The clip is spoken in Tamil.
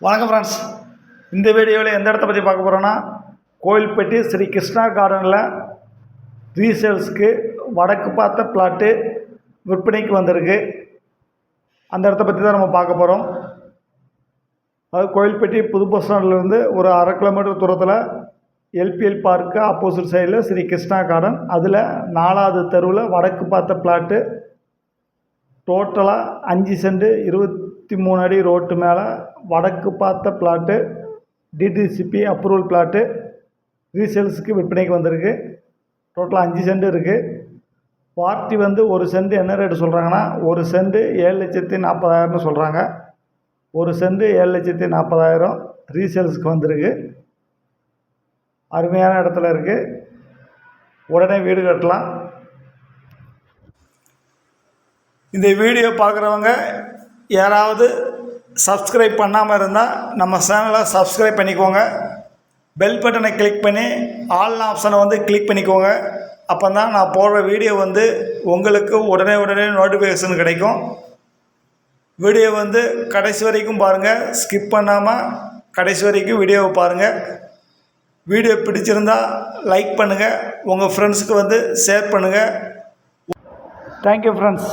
வணக்கம் ஃப்ரெண்ட்ஸ் இந்த வீடியோவில் எந்த இடத்த பற்றி பார்க்க போகிறோன்னா கோயில்பட்டி ஸ்ரீ கிருஷ்ணா கார்டனில் ரீசேல்ஸ்க்கு வடக்கு பார்த்த பிளாட்டு விற்பனைக்கு வந்திருக்கு. அந்த இடத்த பற்றி தான் நம்ம பார்க்க போகிறோம் அது கோயில்பட்டி புது பஸ் ஸ்டாண்ட்லேருந்து ஒரு அரை கிலோமீட்டர் தூரத்தில் எல்பிஎல் பார்க்கு ஆப்போசிட் சைடில் ஸ்ரீ கிருஷ்ணா கார்டன் அதில் நாலாவது தெருவில் வடக்கு பார்த்த பிளாட்டு டோட்டலாக அஞ்சு சென்ட் இருபத்தி மூணு அடி ரோட்டு மேலே வடக்கு பார்த்த பிளாட்டு டிடிசிபி அப்ரூவல் பிளாட்டு ரீசேல்ஸுக்கு விற்பனைக்கு வந்திருக்கு. டோட்டலாக அஞ்சு சென்ட் இருக்குது பார்ட்டி வந்து ஒரு சென்ட் என்ன ரேட்டு சொல்கிறாங்கன்னா ஒரு சென்ட் ஏழு லட்சத்தி நாற்பதாயிரம்னு சொல்கிறாங்க ஒரு சென்ட் ஏழு லட்சத்தி நாற்பதாயிரம் ரீசேல்ஸுக்கு வந்திருக்கு. அருமையான இடத்துல இருக்குது உடனே வீடு கட்டலாம். இந்த வீடியோ பார்க்குறவங்க யாராவது சப்ஸ்கிரைப் பண்ணாமல் இருந்தால் நம்ம சேனலை சப்ஸ்கிரைப் பண்ணிக்கோங்க. பெல் பட்டனை கிளிக் பண்ணி ஆல் ஆப்ஷனை வந்து கிளிக் பண்ணிக்கோங்க. அப்போ தான் நான் போடுற வீடியோ வந்து உங்களுக்கு உடனே உடனே நோட்டிஃபிகேஷன் கிடைக்கும். வீடியோ வந்து கடைசி வரைக்கும் பாருங்கள் ஸ்கிப் பண்ணாமல் கடைசி வரைக்கும் வீடியோவை பாருங்கள் வீடியோ பிடிச்சிருந்தா லைக் பண்ணுங்கள் உங்கள் ஃப்ரெண்ட்ஸுக்கு வந்து ஷேர் பண்ணுங்கள் தேங்க்யூ ஃப்ரெண்ட்ஸ்